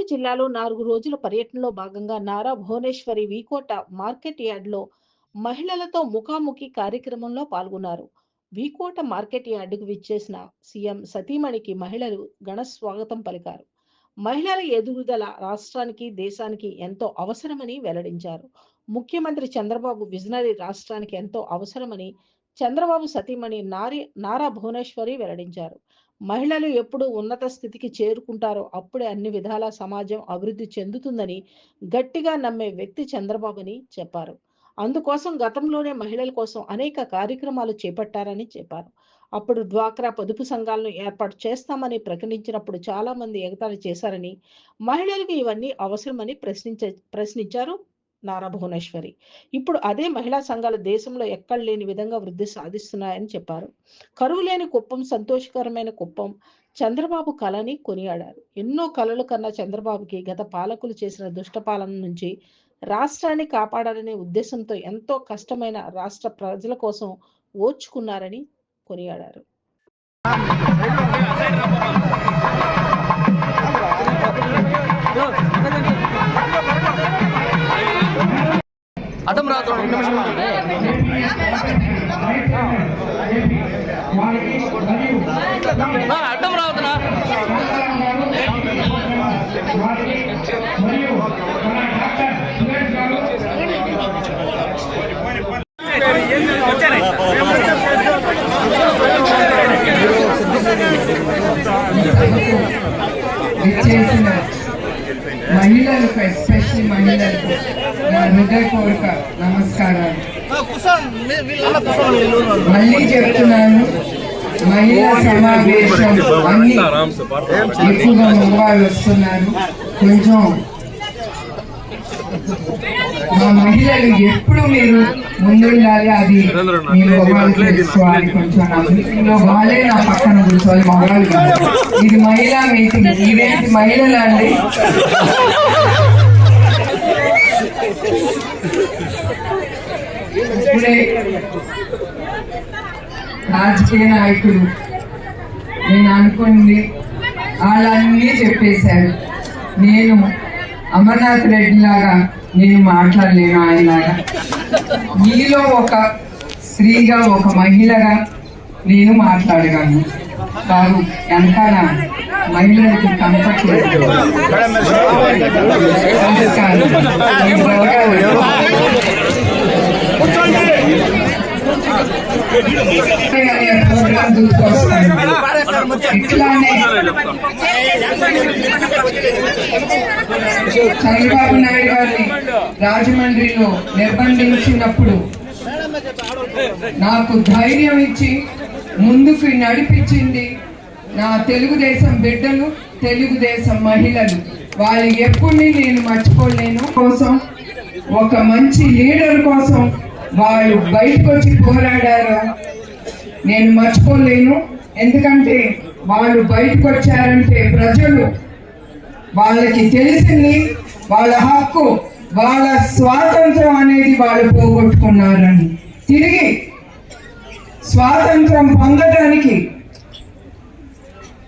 చిత్తూరు జిల్లాలో నాలుగు రోజుల పర్యటనలో భాగంగా నారా భువనేశ్వరి వీకోట మార్కెట్ యార్డ్లో మహిళలతో ముఖాముఖి కార్యక్రమంలో పాల్గొన్నారు. వీకోట మార్కెట్ యార్డుకు విచ్చేసిన సీఎం సతీమణికి మహిళలు ఘన స్వాగతం పలికారు. మహిళల ఎదుగుదల రాష్ట్రానికి దేశానికి ఎంతో అవసరమని వెల్లడించారు. ముఖ్యమంత్రి చంద్రబాబు విజనరీ రాష్ట్రానికి ఎంతో అవసరమని చంద్రబాబు సతీమణి నారి నారా భువనేశ్వరి వెల్లడించారు. మహిళలు ఎప్పుడు ఉన్నత స్థితికి చేరుకుంటారో అప్పుడే అన్ని విధాల సమాజం అభివృద్ధి చెందుతుందని గట్టిగా నమ్మే వ్యక్తి చంద్రబాబుని చెప్పారు. అందుకోసం గతంలోనే మహిళల కోసం అనేక కార్యక్రమాలు చేపట్టారని చెప్పారు. అప్పుడు డ్వాక్రా పొదుపు సంఘాలను ఏర్పాటు చేస్తామని ప్రకటించినప్పుడు చాలా మంది ఎగతాళి చేశారని మహిళలకు ఇవన్నీ అవసరమని ప్రశ్నించ ప్రశ్నించారు. నారా భువనేశ్వరి ఇప్పుడు అదే మహిళా సంఘాలు దేశంలో ఎక్కడ లేని విధంగా వృద్ధి సాధిస్తున్నాయని చెప్పారు. కరువు లేని కుప్పం సంతోషకరమైన కుప్పం చంద్రబాబు కళని కొనియాడారు. ఎన్నో కళలు కన్నా చంద్రబాబుకి గత పాలకులు చేసిన దుష్టపాలన నుంచి రాష్ట్రాన్ని కాపాడాలనే ఉద్దేశంతో ఎంతో కష్టమైన రాష్ట్ర ప్రజల కోసం ఓర్చుకున్నారని కొనియాడారు. అడ్డం రాదు రెండు నిమిషం నా అడ్డం రావద్దునా విచ్చేసిన మహిళలకు ఎస్పెషల్లీ మహిళలకు నా హృదయపూర్వక నమస్కారాలు. మళ్ళీ చెప్తున్నాను మహిళా సమావేశం అన్ని ఎక్కువగా ముంబాయి వస్తున్నారు. కొంచెం మా మహిళలు ఎప్పుడు మీరు ముందుండాలి అది కొంచెం వాళ్ళే నా పక్కన కూర్చోవాలి మగవాళ్ళు. ఇది మహిళా మీటింగ్ ఇవేంటి మహిళలు అండి? ఇప్పుడే రాజకీయ నాయకులు నేను అనుకుంది వాళ్ళన్నీ చెప్పేశారు. నేను అమర్నాథ్ రెడ్డి లాగా నేను మాట్లాడలేను ఆయనలాగా మీలో ఒక స్త్రీగా ఒక మహిళగా నేను మాట్లాడగలను. బాబు వెనకాల మహిళలకి కనపట్లేదు నమస్కారం చంద్రబాబు నాయుడు గారిని రాజమండ్రిలో నిర్బంధించినప్పుడు నాకు ధైర్యం ఇచ్చి ముందుకు నడిపించింది నా తెలుగుదేశం బిడ్డలు తెలుగుదేశం మహిళలు. వాళ్ళు ఎప్పుడు నేను మర్చిపోలేను. కోసం ఒక మంచి లీడర్ కోసం వాళ్ళు బయటకు వచ్చి పోరాడారు. నేను మర్చిపోలేను. ఎందుకంటే వాళ్ళు బయటకు వచ్చారంటే ప్రజలు వాళ్ళకి తెలిసింది వాళ్ళ హక్కు వాళ్ళ స్వాతంత్రం అనేది వాళ్ళు పోగొట్టుకున్నారని. తిరిగి స్వాతంత్రం పొందడానికి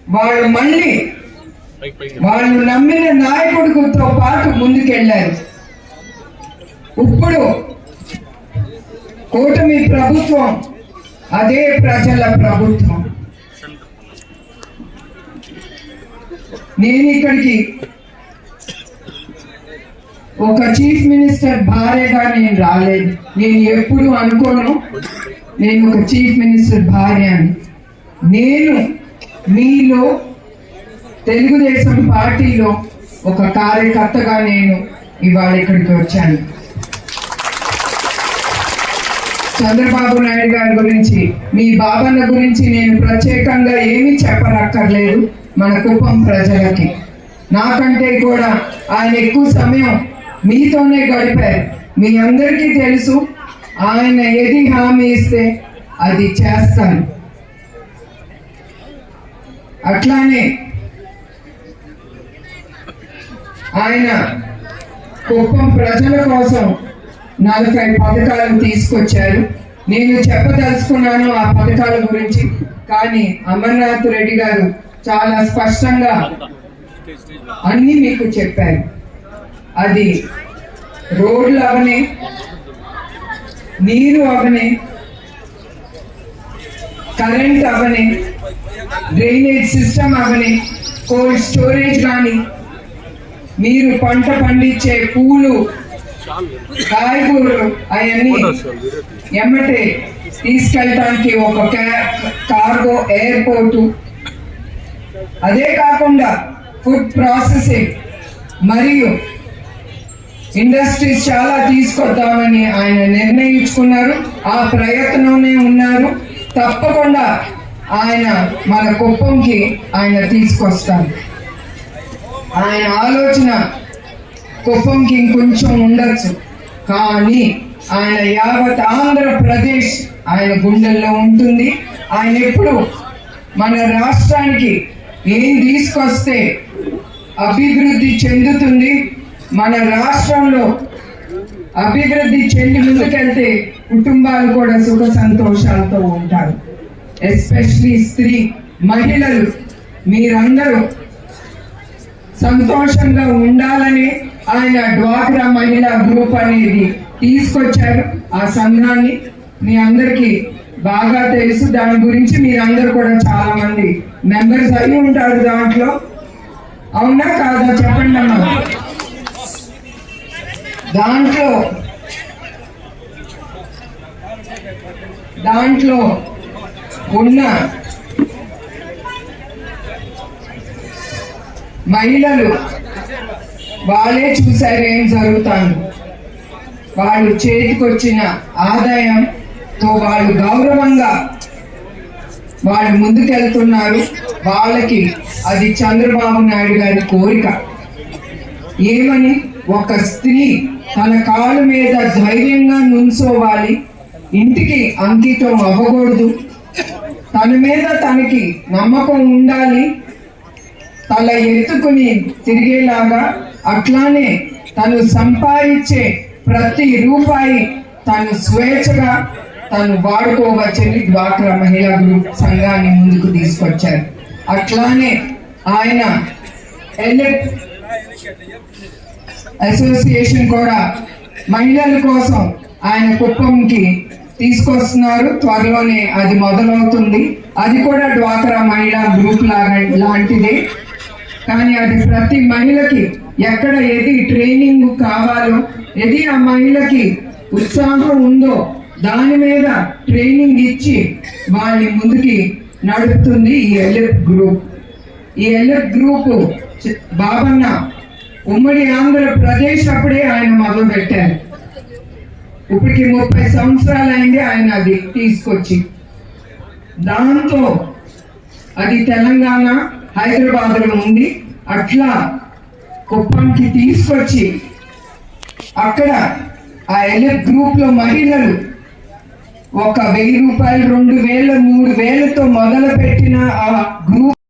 వాళ్ళు మళ్ళీ వాళ్ళు నమ్మిన నాయకుడితో పాటు ముందుకెళ్ళారు. ఇప్పుడు కూటమి ప్రభుత్వం అదే ప్రజల ప్రభుత్వం. నేను ఇక్కడికి ఒక చీఫ్ మినిస్టర్ భార్యగా నేను రాలేదు. నేను ఎప్పుడు అనుకోను నేను ఒక చీఫ్ మినిస్టర్ భార్య అని. నేను మీలో తెలుగుదేశం పార్టీలో ఒక కార్యకర్తగా నేను ఇవాళ ఇక్కడికి వచ్చాను. చంద్రబాబు నాయుడు గారి గురించి మీ బాబన్న గురించి నేను ప్రత్యేకంగా ఏమీ చెప్పనక్కర్లేదు మన కుప్పం ప్రజలకి. నాకంటే కూడా ఆయన ఎక్కువ సమయం మీతోనే గడిపారు. మీ అందరికీ తెలుసు ఆయన ఏది హామీ ఇస్తే అది చేస్తాను. అట్లానే ఆయన కుప్పం ప్రజల కోసం నలభై పథకాలను తీసుకొచ్చారు. నేను చెప్పదలుచుకున్నాను ఆ పథకాల గురించి కానీ అమర్నాథ్ రెడ్డి గారు చాలా స్పష్టంగా అన్నీ మీకు చెప్పారు. అది రోడ్లు అవనే నీరు అవనే కరెంట్ అవనే డ్రైనేజ్ సిస్టమ్ అవనే కోల్డ్ స్టోరేజ్ కానీ మీరు పంట పండించే పూలు కాయగూరలు అవన్నీ ఎమ్మటే తీసుకెళ్ళటానికి ఒక కార్గో ఎయిర్పోర్టు. అదే కాకుండా ఫుడ్ ప్రాసెసింగ్ మరియు ఇండస్ట్రీస్ చాలా తీసుకొద్దామని ఆయన నిర్ణయించుకున్నారు. ఆ ప్రయత్నంలోనే ఉన్నారు. తప్పకుండా ఆయన మన కుప్పంకి ఆయన తీసుకొస్తారు. ఆయన ఆలోచన కుప్పంకి ఇంకొంచెం ఉండొచ్చు. కానీ ఆయన యావత్ ఆంధ్రప్రదేశ్ ఆయన గుండెల్లో ఉంటుంది. ఆయన ఎప్పుడు మన రాష్ట్రానికి ఏం తీసుకొస్తే అభివృద్ధి చెందుతుంది మన రాష్ట్రంలో అభివృద్ధి చెంది ముందుకెళ్తే కుటుంబాలు కూడా సుఖ సంతోషాలతో ఉంటారు. ఎస్పెషలీ స్త్రీ మహిళలు మీరందరూ సంతోషంగా ఉండాలని ఆయన డ్వాక్రా మహిళా గ్రూప్ అనేది తీసుకొచ్చారు. ఆ సంఘాన్ని మీ అందరికీ బాగా తెలుసు. దాని గురించి మీరందరూ కూడా చాలా మంది మెంబర్స్ అయి ఉంటారు దాంట్లో. అవునా కాదా? చెప్పండి అమ్మా. దాంట్లో దాంట్లో ఉన్న మహిళలు వాళ్ళే చూశారు ఏం జరుగుతాను. వాళ్ళు చేతికొచ్చిన ఆదాయంతో వాళ్ళు గౌరవంగా వాళ్ళు ముందుకెళ్తున్నారు. వాళ్ళకి అది చంద్రబాబు నాయుడు గారి కోరిక. ఏమని ఒక స్త్రీ తన కాళ్ళ మీద ధైర్యంగా నుంచోవాలి. ఇంటికి అంకితం అవ్వకూడదు. తన మీద తనకి నమ్మకం ఉండాలి. తల ఎత్తుకుని తిరిగేలాగా అట్లానే తను సంపాదించే ప్రతి రూపాయి తను స్వేచ్ఛగా తను వాడుకోవచ్చని డ్వాక్రా మహిళా గ్రూప్ సంఘాన్ని ముందుకు తీసుకొచ్చారు. అట్లానే ఆయన ఎలెక్ట్ అసోసియేషన్ కూడా మహిళల కోసం ఆయన కుప్పంకి తీసుకొస్తున్నారు. త్వరలోనే అది మొదలవుతుంది. అది కూడా డ్వాక్రా మహిళా గ్రూప్ లాగా లాంటిదే. కానీ అది ప్రతి మహిళకి ఎక్కడ ఏది ట్రైనింగ్ కావాలో ఏది ఆ మహిళకి ఉత్సాహం ఉందో దాని మీద ట్రైనింగ్ ఇచ్చి వాళ్ళని ముందుకి నడుపుతుంది ఈ ఎల్ఎఫ్ గ్రూప్. ఈ ఎల్ఎఫ్ గ్రూప్ బాబన్న ఉమ్మడి ఆంధ్రప్రదేశ్ అప్పుడే ఆయన మొదలు పెట్టారు. ఇప్పటికి ముప్పై సంవత్సరాలు అయింది ఆయన అది తీసుకొచ్చి. దాంతో అది తెలంగాణ హైదరాబాద్లో ఉంది. అట్లా కుప్పంకి తీసుకొచ్చి అక్కడ ఆ ఎలిట్ గ్రూప్లో మహిళలు ఒక వెయ్యి రూపాయలు రెండు వేల మూడు వేలతో మొదలు పెట్టిన ఆ గ్రూప్